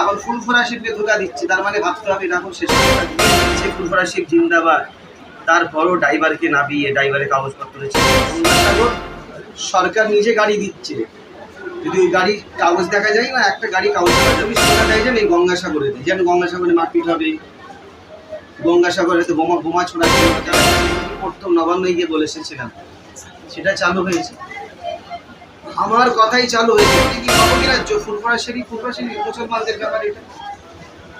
এখন ফুলফরা শিবকে ধোকা দিচ্ছে, তার মানে ভাবতে হবে এটা এখন শেষ দিচ্ছে ফুলফরা শিব জিন্দাবাদ, তারপরও ড্রাইভারকে নামিয়ে ড্রাইভারের কাগজপত্র সরকার নিজে গাড়ি দিচ্ছে। যদি ওই গাড়ি কাগজ দেখা যায় না, একটা গাড়ি কাগজ দেখা যাবে সেটা যেন এই গঙ্গাসাগরে দিই। যেন গঙ্গাসাগরে মারপিট হবে। গঙ্গাসাগরে তো বোমা বোমা ছোড়া প্রথম নবান্ন গিয়ে বলে এসেছিলাম সেটা চালু হয়েছে। আমার কথাই চালু হয়েছে। কি খবর রাজ্য? ফুলফরা সেরি মুসলমানদের ব্যাপার এটা।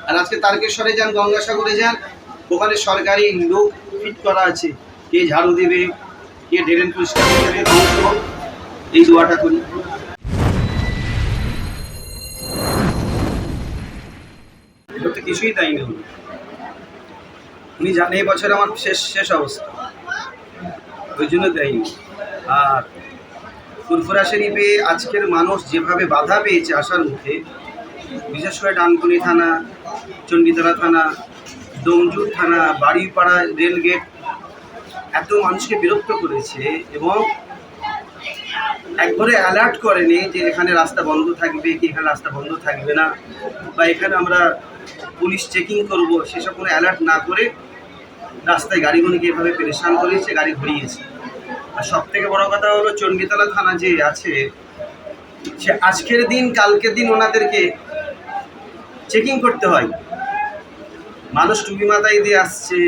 আর আজকে তারকেশ্বরে যান, গঙ্গাসাগরে যান, ওখানে সরকারি লোক ফিট করা আছে। কে ঝাড়ু দেবে, কে ড্রেন পরিষ্কার করে দেবে এই দোয়াটা করি। কিছুই তাই না। উনি জানে এই বছর আমার শেষ শেষ অবস্থা। ওই জন্য দেয়নি। আর ফুরফুরা শরীফে আজকের মানুষ যেভাবে বাধা পেয়েছে আসার মুখে, বিশেষ করে ডানকুনি থানা, চণ্ডীতলা থানা, ডোমজুর থানা, বাড়িপাড়া রেলগেট, এত মানুষকে বিরক্ত করেছে এবং একবারে অ্যালার্ট করেনি যে এখানে রাস্তা বন্ধ থাকবে, কি এখানে রাস্তা বন্ধ থাকবে না, বা এখানে আমরা পুলিশ চেকিং করব সেসব কোনো অ্যালার্ট না করে রাস্তায় গাড়িগুলিকে এভাবে পেরেশান করেছে গাড়ি ঘুরিয়েছে। আর সব থেকে বড় কথা হলো চণ্ডীতলা থানা যে আছে, সে আজকের দিন, কালকের দিন ওনাদেরকে চেকিং করতে হয়। মানুষ টুপি মাথায় দিয়ে আসছে,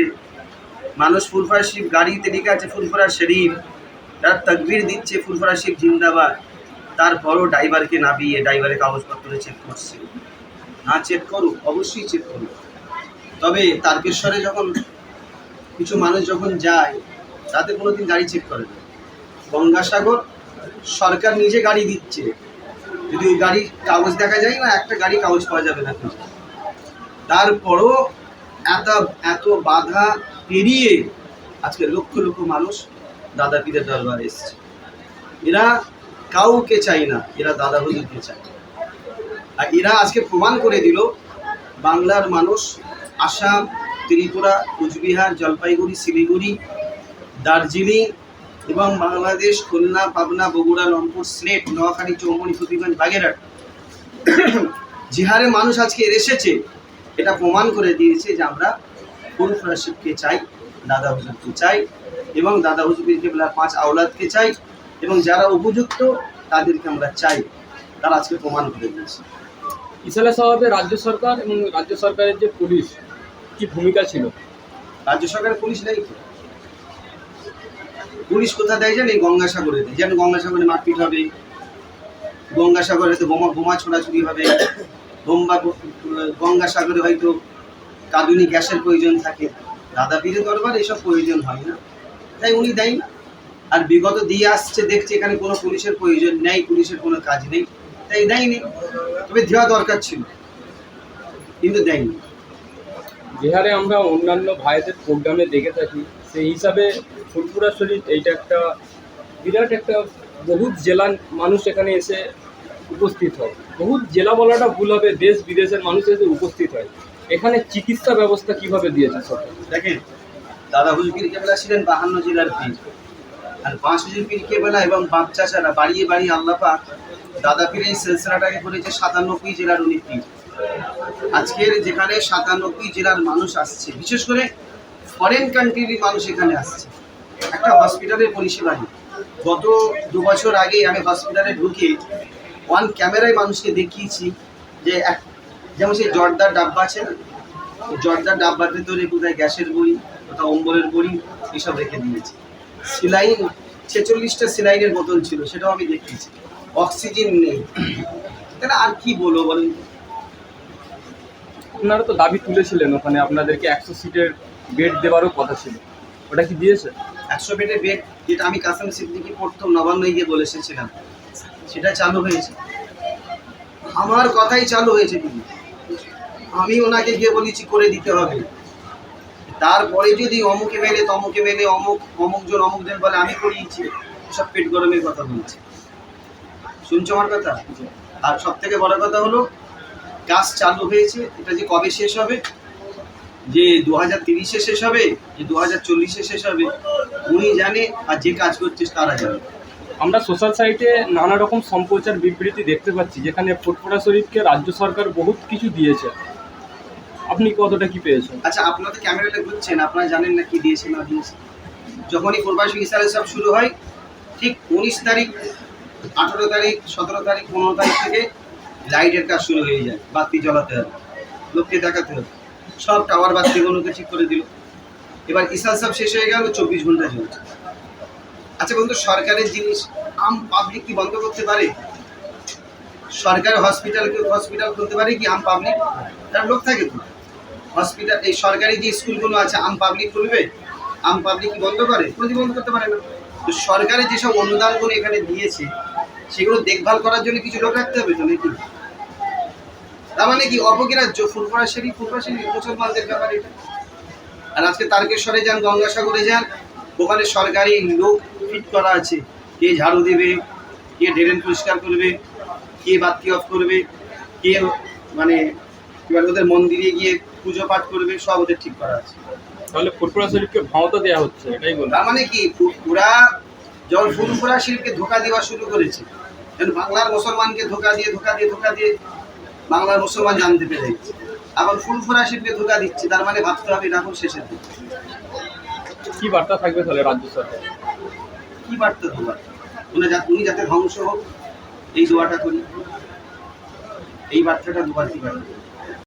মানুষ ফুলফরা শিব গাড়িতে লিখে আছে ফুলফরা শরীফ, তার তকবির দিচ্ছে ফুলফরা শিব জিন্দাবাদ। তারপরও ড্রাইভারকে নামিয়ে ড্রাইভারের কাগজপত্র চেক করছে। না চেক করুক অবশ্যই চেক করুক তবে তারকেশ্বরে যখন কিছু মানুষ যখন যায় তাতে কোনোদিন গাড়ি চেক করে না। গঙ্গাসাগর সরকার নিজে গাড়ি দিচ্ছে। যদি ওই গাড়ির কাগজ দেখা যায় না একটা গাড়ি কাগজ পাওয়া যাবে না। তারপরও এত এত বাধা পেরিয়ে আজকে লক্ষ লক্ষ মানুষ দাদা পীরের দরবারে এসছে। এরা কাউকে চাই না, এরা দাদা হুজুরকে চায়। আর এরা আজকে প্রমাণ করে দিল, বাংলার মানুষ আসাম, ত্রিপুরা, কুচবিহার, জলপাইগুড়ি, শিলিগুড়ি, দার্জিলিং এবং বাংলাদেশ খুলনা পাবনা বগুড়া রংপুর সিলেট নোয়াখালী চৌমনি ফতিগঞ্জ বাগেরহাট। যে হারে মানুষ আজকে এসেছে। এটা প্রমাণ করে দিয়েছে যে আমরা ফুল ফ্রাশিপকে চাই দাদা হুজুরকে চাই এবং দাদা হুজুর কেবলার পাঁচ আওলাদকে চাই এবং যারা উপযুক্ত তাদেরকে আমরা চাই। তারা আজকে প্রমাণ করে দিয়েছে। ইসালা সাহেবের রাজ্য সরকার এবং রাজ্য সরকারের যে পুলিশ কি ভূমিকা ছিল? রাজ্য সরকারের পুলিশ নেই তো। পুলিশ কোথা দেয় জানি গঙ্গাসাগরে দেয়। যেন গঙ্গাসাগরে মারপিট হবে? গঙ্গাসাগরে তো বোমা বোমা ছোড়াছুড়ি হবে। বোম্বা, গঙ্গাসাগরে হয়তো কাঁদুনি গ্যাসের প্রয়োজন থাকে। দাদা পীরের দরবার এসব প্রয়োজন হয় না। তাই উনি দেয়। আর বিগত দিয়ে আসছে, দেখছে এখানে কোনো পুলিশের প্রয়োজন নেই, পুলিশের কোনো কাজ নেই। তাই দেয়নি। তবে দেওয়া দরকার ছিল। কিন্তু দেয়নি। যে হারে আমরা অন্যান্য ভাইদের প্রোগ্রামে দেখে থাকি সেই হিসাবে ফুলপুরা শরীফ এইটা একটা বিরাট একটা বহুত জেলার মানুষ এখানে এসে উপস্থিত হয়। বহুত জেলা বলাটা ভুল হবে, দেশ বিদেশের মানুষ এসে উপস্থিত হয়। এখানে চিকিৎসা ব্যবস্থা কীভাবে দিয়েছে সরকার? দেখেন, দাদা হুজুর কেবলা ছিলেন বাহান্ন জেলার পীর। আর পাঁচ হুজুর পীর কেবলা এবং বাপ চাচারা বাড়িয়ে বাড়িয়ে আল্লাহ পাক দাদা পীর এই সিলসিলাটাকে করেছে সাতানব্বই জেলার উনি পীর। আজকের যেখানে সাতানব্বই জেলার মানুষ আসছে, বিশেষ করে ফরেন কান্ট্রির মানুষ এখানে আসছে। একটা হসপিটালের পরিষেবা নেই গত দু বছর আগে আমি হসপিটালে ঢুকে ওয়ান ক্যামেরায় মানুষকে দেখিয়েছি যে এক যেমন সেই জর্দার ডাব্বা আছে না জর্দার ডাব্বাতে তোরে কোথায় গ্যাসের বড়ি কোথাও অম্বলের বড়ি, এসব রেখে দিয়েছে। সিলাইন, ছেচল্লিশটা সিলাইনের বোতল ছিল, সেটাও আমি দেখিয়েছি। অক্সিজেন নেই। তাহলে আর কি বলব বলেন? আপনারা তো দাবি তুলেছিলেন ওখানে আপনাদেরকে একশো সিটের বেড দেওয়ারও কথা ছিল। ওটা কি দিয়েছে? একশো বেডের বেড যেটা আমি কাসাম সিদ্দিকি প্রথম নবান্ন গিয়ে বলে এসেছিলাম, সেটা চালু হয়েছে। আমার কথাই চালু হয়েছে দিদি আমি ওনাকে গিয়ে বলেছি, করে দিতে হবে। তারপরে যদি অমুকে মেলে, তমুকে মেলে, অমুক, অমুকজন অমুকজন বলে, আমি করিয়েছি। সব পেট গরমের কথা বলছে। শুনছো আমার কথা? আর সব থেকে বড় কথা হলো কাজ চালু হয়েছে এটা যে কবে শেষ হবে? যে দু হাজার তিরিশে শেষ হবে যে দু হাজার চল্লিশে শেষ হবে উনি জানে আর যে কাজ করছে তারা জানে। আমরা সোশ্যাল সাইটে নানা রকম সম্প্রচার বিবৃতি দেখতে পাচ্ছি যেখানে ফুটফুরা শরীফকে রাজ্য সরকার বহুত কিছু দিয়েছে। আপনি কতটা কি পেয়েছেন? আচ্ছা আপনাদের ক্যামেরাটা ঘুরছেন আপনারা জানেন না কি দিয়েছে না দিয়েছে। যখনই প্রবাসী ইসারে সব শুরু হয় ঠিক উনিশ তারিখ আঠেরো তারিখ সতেরো তারিখ পনেরো তারিখ থেকে লাইটের কাজ শুরু হয়ে যায়, বাতি জ্বলাতে হবে, লোককে দেখাতে হবে। সব টাওয়ার বাতিগুলোকে ঠিক করে দিল। এবার ইসাল সব শেষ হয়ে গেল, চব্বিশ ঘণ্টা চলছে। আচ্ছা বন্ধু, সরকারের জিনিস আম পাবলিক কি বন্ধ করতে পারে? সরকারি হসপিটাল হসপিটাল খুলতে পারে কি আম পাবলিক তার লোক থাকে তো। হসপিটাল এই সরকারি যে স্কুলগুলো আছে, আম পাবলিক খুলবে? আম পাবলিক কি বন্ধ করে? কোনোদিন বন্ধ করতে পারে না। তো সরকারের যেসব অনুদানগুলো এখানে দিয়েছে সেগুলো দেখভাল করার জন্য কিছু লোক রাখতে হবে তো নাকি? তার মানে কি সেরি ফুলপড়া সেরি মুসলমানদের ব্যাপার এটা। আর আজকে তারকেশ্বরে যান গঙ্গাসাগরে যান ওখানে সরকারি লোক ফিট করা আছে। কে ঝাড়ু দেবে কে ড্রেন পরিষ্কার করবে কে বাতি অফ করবে কে মানে কি বলে ওদের মন্দিরে গিয়ে পুজো পাঠ করবে সব ওদের ঠিক করা আছে। তাহলে ফুটফুরা শরীফকে ভাওতা দেওয়া হচ্ছে এটাই বলুন। তার মানে কি পুরা যখন ফুলপুরা শিল্পকে ধোকা দেওয়া শুরু করেছে যেন বাংলার মুসলমানকে ধোকা দিয়ে ধোকা দিয়ে ধোকা দিয়ে বাংলার মুসলমান জানতে পেরে আবার ফুলপুরা শিল্পকে ধোকা দিচ্ছে তার মানে ভাবতে হবে এটা এখন শেষের দিকে। কি বার্তা থাকবে তাহলে রাজ্য সরকার? কি বার্তা তোমার উনি যা উনি যাতে ধ্বংস হোক এই দোয়াটা করি। এই বার্তাটা দুবার কি বার্তা?